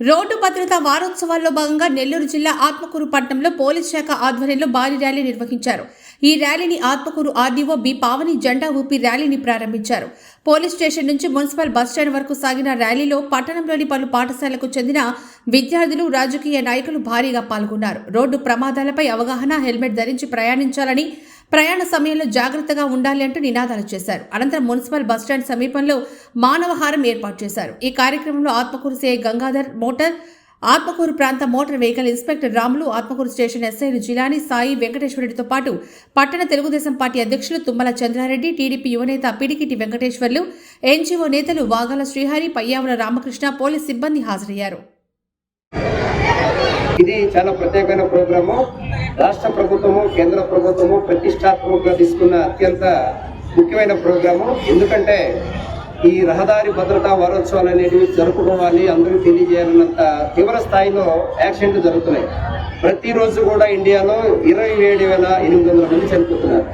Road భద్రతా వారోత్సవాల్లో భాగంగా నెల్లూరు జిల్లా ఆత్మకూరు పట్టణంలో పోలీస్ శాఖ ఆధ్వర్యంలో భారీ ర్యాలీ నిర్వహించారు. ఈ ర్యాలీని ఆత్మకూరు ఆర్డీఓ బి పావని జెండా ఊపి ర్యాలీని ప్రారంభించారు. పోలీస్ స్టేషన్ నుంచి మున్సిపల్ బస్టాండ్ వరకు సాగిన ర్యాలీలో పట్టణంలోని పలు పాఠశాలకు చెందిన విద్యార్థులు రాజకీయ నాయకులు భారీగా పాల్గొన్నారు. రోడ్డు ప్రమాదాలపై అవగాహన హెల్మెట్ ధరించి ప్రయాణించాలని ప్రయాణ సమయంలో జాగ్రత్తగా ఉండాలి అంటూ నినాదాలు చేశారు. అనంతరం మున్సిపల్ బస్టాండ్ సమీపంలో మానవహారం ఏర్పాటు చేశారు. ఈ కార్యక్రమంలో ఆత్మకూరు సిఐ గంగాధర్ మోటార్ ఆత్మకూరు ప్రాంత motor vehicle inspector Ramulu Atmakur station ఎస్ఐలు జిలాని సాయి వెంకటేశ్వరరెడ్డితో పాటు పట్టణ తెలుగుదేశం పార్టీ అధ్యక్షులు తుమ్మల చంద్రారెడ్డి టీడీపీ యువనేత పిడికిటి వెంకటేశ్వర్లు ఎన్జీఓ నేతలు వాగాల శ్రీహరి పయ్యావుల రామకృష్ణ పోలీస్ సిబ్బంది హాజరయ్యారు. ఇది చాలా ప్రత్యేకమైన ప్రోగ్రాము. రాష్ట్ర ప్రభుత్వము కేంద్ర ప్రభుత్వము ప్రతిష్టాత్మకంగా తీసుకున్న అత్యంత ముఖ్యమైన ప్రోగ్రాము. ఎందుకంటే ఈ రహదారి భద్రతా వారోత్సవాలు అనేటివి జరుపుకోవాలి అందరికీ తెలియజేయాలన్నంత తీవ్ర స్థాయిలో యాక్సిడెంట్లు జరుగుతున్నాయి. ప్రతిరోజు కూడా ఇండియాలో ఇరవై ఏడు వేల ఎనిమిది వందల మంది చనిపోతున్నారు.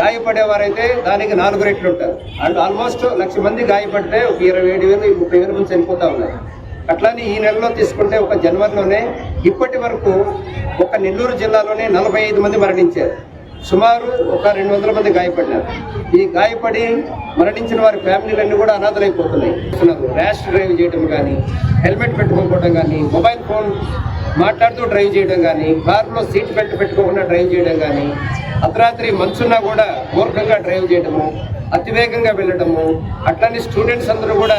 గాయపడేవారైతే దానికి నాలుగు రెట్లు ఉంటారు. అండ్ ఆల్మోస్ట్ లక్ష మంది గాయపడితే ఒక ఇరవై ఏడు వేలు ముప్పై వేల మంది చనిపోతూ ఉన్నారు. అట్లానే ఈ నెలలో తీసుకుంటే ఒక జనవరిలోనే ఇప్పటి వరకు ఒక నెల్లూరు జిల్లాలోనే నలభై ఐదు మంది మరణించారు. సుమారు ఒక రెండు వందల మంది గాయపడినారు. ఈ గాయపడి మరణించిన వారి ఫ్యామిలీలన్నీ కూడా అనాథలైపోతున్నాయి. ర్యాష్ డ్రైవ్ చేయడం కానీ హెల్మెట్ పెట్టుకోకపోవడం కానీ మొబైల్ ఫోన్ మాట్లాడుతూ డ్రైవ్ చేయడం కానీ కారులో సీట్ బెల్ట్ పెట్టుకోకుండా డ్రైవ్ చేయడం కానీ అర్ధరాత్రి మంచున్నా కూడా మూర్ఖంగా డ్రైవ్ చేయడము అతివేగంగా వెళ్ళడము అట్లానే స్టూడెంట్స్ అందరూ కూడా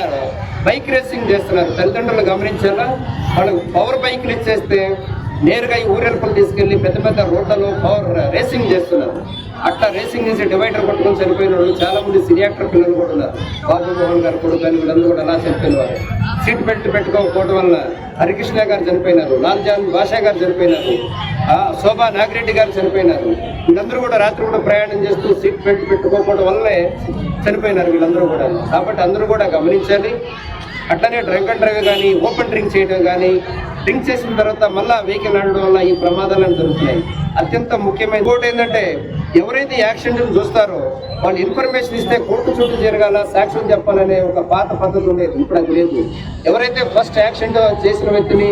బైక్ రేసింగ్ చేస్తున్నారు తల్లిదండ్రులు గమనించాలా వాళ్ళు పవర్ బైక్లు ఇచ్చేస్తే నేరుగా ఈ ఊరెల్పలు తీసుకెళ్ళి పెద్ద పెద్ద రోడ్లలో పవర్ రేసింగ్ చేస్తున్నారు. అట్లా రేసింగ్ చేసి డివైడర్ పట్టుకొని చనిపోయిన వాళ్ళు చాలా మంది సినియాక్టర్ పిల్లలు కూడా ఉన్నారు. బాబు మోహన్ గారు కొడుకు అని వీళ్ళందరూ కూడా అలా చనిపోయిన వారు. సీట్ బెల్ట్ పెట్టుకోకపోవడం వల్ల హరికృష్ణ గారు చనిపోయినారు. లాల్జాన్ బాషా గారు చనిపోయినారు. శోభా నాగిరెడ్డి గారు చనిపోయినారు. వీళ్ళందరూ కూడా రాత్రి కూడా ప్రయాణం చేస్తూ సీట్ బెల్ట్ పెట్టుకోకపోవడం వల్లే చనిపోయినారు వీళ్ళందరూ కూడా. కాబట్టి అందరూ కూడా గమనించాలి. అట్లనే డ్రంక్ అండ్ డ్రైవ్ కానీ ఓపెన్ డ్రింక్ చేయడం కానీ డ్రింక్ చేసిన తర్వాత మళ్ళా వెహికల్ నడవడం వల్ల ఈ ప్రమాదాలను జరుగుతున్నాయి. అత్యంత ముఖ్యమైన ఇంకోటి ఏంటంటే ఎవరైతే యాక్సిడెంట్ చూస్తారో వాళ్ళు ఇన్ఫర్మేషన్ ఇస్తే కోర్టు చుట్టూ జరగాల సాక్ష్యం చెప్పాలనే ఒక పాత పద్ధతి ఉండేది. ఇప్పుడు అది లేదు. ఎవరైతే ఫస్ట్ యాక్సిడెంట్ చేసిన వ్యక్తిని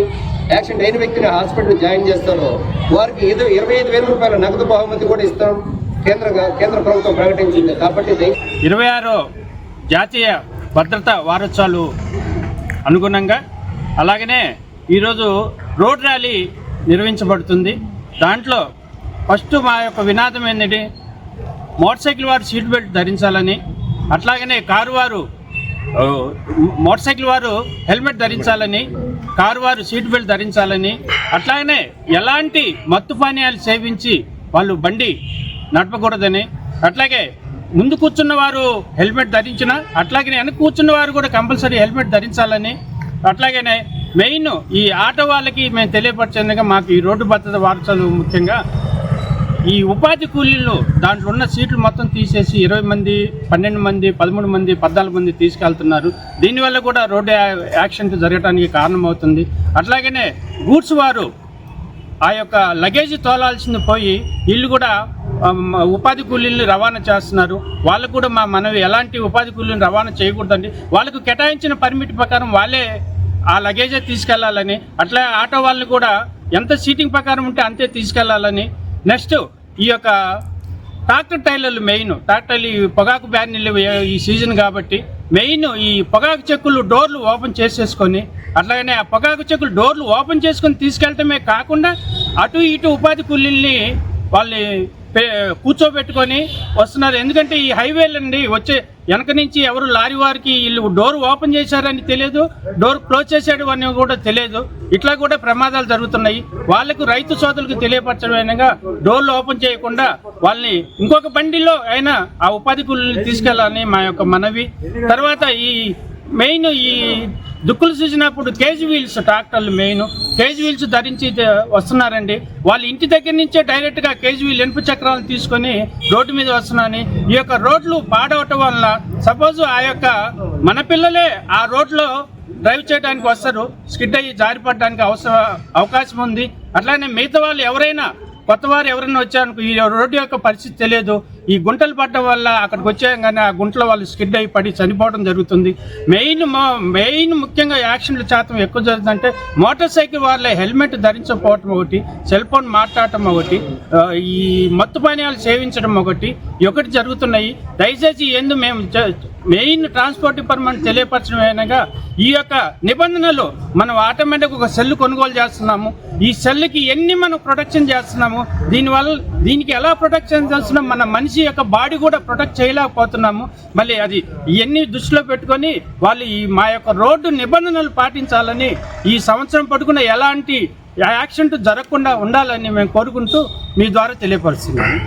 యాక్సిడెంట్ అయిన వ్యక్తిని హాస్పిటల్ జాయిన్ చేస్తారో వారికి ఏదో ఇరవై ఐదు వేల రూపాయల నగదు బహుమతి కూడా ఇస్తాం. కేంద్ర కేంద్ర ప్రభుత్వం ప్రకటించింది. కాబట్టి ఇరవై ఆరు జాతీయ భద్రతా వారోత్సవాలు అనుగుణంగా అలాగనే ఈరోజు రోడ్ ర్యాలీ నిర్వహించబడుతుంది. దాంట్లో ఫస్ట్ మా యొక్క వినాదం ఏంటంటే మోటార్ సైకిల్ వారు సీట్ బెల్ట్ ధరించాలని అట్లాగనే కారు వారు మోటార్ సైకిల్ వారు హెల్మెట్ ధరించాలని కారు వారు సీట్ బెల్ట్ ధరించాలని. అట్లాగనే ఎలాంటి మత్తు పానీయాలు సేవించి వాళ్ళు బండి నడపకూడదని. అట్లాగే ముందు కూర్చున్న వారు హెల్మెట్ ధరించిన అట్లాగే వెనక కూర్చున్న వారు కూడా కంపల్సరీ హెల్మెట్ ధరించాలని. అట్లాగనే మెయిన్ ఈ ఆటో వాళ్ళకి మేము తెలియపరిచేందుకు మాకు ఈ రోడ్డు భద్రత వార్తలు ముఖ్యంగా ఈ ఉపాధి కూలీలు దాంట్లో ఉన్న సీట్లు మొత్తం తీసేసి ఇరవై మంది పన్నెండు మంది పదమూడు మంది పద్నాలుగు మంది తీసుకెళ్తున్నారు. దీనివల్ల కూడా రోడ్డు యాక్సిడెంట్ జరగడానికి కారణమవుతుంది. అట్లాగనే గూడ్స్ వారు ఆ యొక్క లగేజ్ తోలాల్సింది పోయి వీళ్ళు కూడా ఉపాధి కూలీలను రవాణా చేస్తున్నారు. వాళ్ళకు కూడా మా మనవి ఎలాంటి ఉపాధి కూలీలను రవాణా చేయకూడదండి. వాళ్ళకు కేటాయించిన పర్మిట్ ప్రకారం వాళ్ళే ఆ లగేజే తీసుకెళ్ళాలని అట్లా ఆటో వాళ్ళు కూడా ఎంత సీటింగ్ ప్రకారం ఉంటే అంతే తీసుకెళ్ళాలని నెక్స్ట్ ఈ యొక్క ట్రాక్టర్ టైర్లు మెయిన్. ట్రాక్టర్లు ఈ పొగాకు బ్యానీలు ఈ సీజన్ కాబట్టి మెయిన్ ఈ పొగాకు చెక్కులు డోర్లు ఓపెన్ చేసేసుకొని అట్లాగనే ఆ పొగాకు చెక్కులు డోర్లు ఓపెన్ చేసుకొని తీసుకెళ్ళటమే కాకుండా అటు ఇటు ఉపాధి కూలీల్ని వాళ్ళని పే- కూర్చోబెట్టుకొని వస్తున్నారు. ఎందుకంటే ఈ హైవేలండి వచ్చే వెనక నుంచి ఎవరు లారీ వారికి వీళ్ళు డోర్ ఓపెన్ చేశారని తెలియదు డోర్ క్లోజ్ చేసాడు అని కూడా తెలియదు. ఇట్లా కూడా ప్రమాదాలు జరుగుతున్నాయి. వాళ్ళకు రైతు సోదరులకు తెలియపరచడమైనగా డోర్లు ఓపెన్ చేయకుండా వాళ్ళని ఇంకొక బండిలో అయినా ఆ ఉపాధి కూలీని తీసుకెళ్ళాలని మా యొక్క మనవి. తర్వాత ఈ మెయిన్ ఈ దుక్కులు చూసినప్పుడు కేజీ వీల్స్ ట్రాక్టర్లు మెయిన్. కేజీ వీల్స్ ధరించి వస్తున్నారండి. వాళ్ళ ఇంటి దగ్గర నుంచే డైరెక్ట్గా కేజీవీల్ కేజీ వీల్ ఎనుపు చక్రాలను తీసుకొని రోడ్డు మీద వస్తున్నారని. ఈ యొక్క రోడ్లు పాడవటం వల్ల సపోజ్ ఆ యొక్క మన పిల్లలే ఆ రోడ్లో డ్రైవ్ చేయడానికి వస్తారు. స్కిడ్ అయ్యి జారిపడడానికి అవసర అవకాశం ఉంది. అట్లానే మిగతా వాళ్ళు ఎవరైనా కొత్త వారు ఎవరైనా వచ్చారనుకో ఈ రోడ్డు యొక్క పరిస్థితి తెలియదు. ఈ గుంటలు పడడం వల్ల అక్కడికి వచ్చాగానే ఆ గుంటలో వాళ్ళు స్కిడ్ అయి పడి చనిపోవడం జరుగుతుంది. మెయిన్ మెయిన్ ముఖ్యంగా యాక్సిడెంట్ల శాతం ఎక్కువ జరుగుతుందంటే మోటార్ సైకిల్ వాళ్ళ హెల్మెట్ ధరించకపోవటం ఒకటి సెల్ ఫోన్ మాట్లాడటం ఒకటి ఈ మత్తు పానీయాలు సేవించడం ఒకటి ఒకటి జరుగుతున్నాయి. దయచేసి ఎందు మేము మెయిన్ ట్రాన్స్పోర్ట్ డిపార్ట్మెంట్ తెలియపరచడం ఏనగా ఈ యొక్క నిబంధనలు మనం ఆటోమేటిక్ ఒక సెల్ కొనుగోలు చేస్తున్నాము. ఈ సెల్కి ఎన్ని మనం ప్రొటెక్షన్ చేస్తున్నాము దీనివల్ల దీనికి ఎలా ప్రొటెక్షన్ చేస్తున్నాం? మన మనిషి యొక్క బాడీ కూడా ప్రొటెక్ట్ చేయలేకపోతున్నాము. మళ్ళీ అది ఇవన్నీ దృష్టిలో పెట్టుకొని వాళ్ళు ఈ మా యొక్క రోడ్డు నిబంధనలు పాటించాలని ఈ సంవత్సరం పట్టుకున్న ఎలాంటి యాక్సిడెంట్ జరగకుండా ఉండాలని మేము కోరుకుంటూ మీ ద్వారా తెలియపరుస్తున్నాము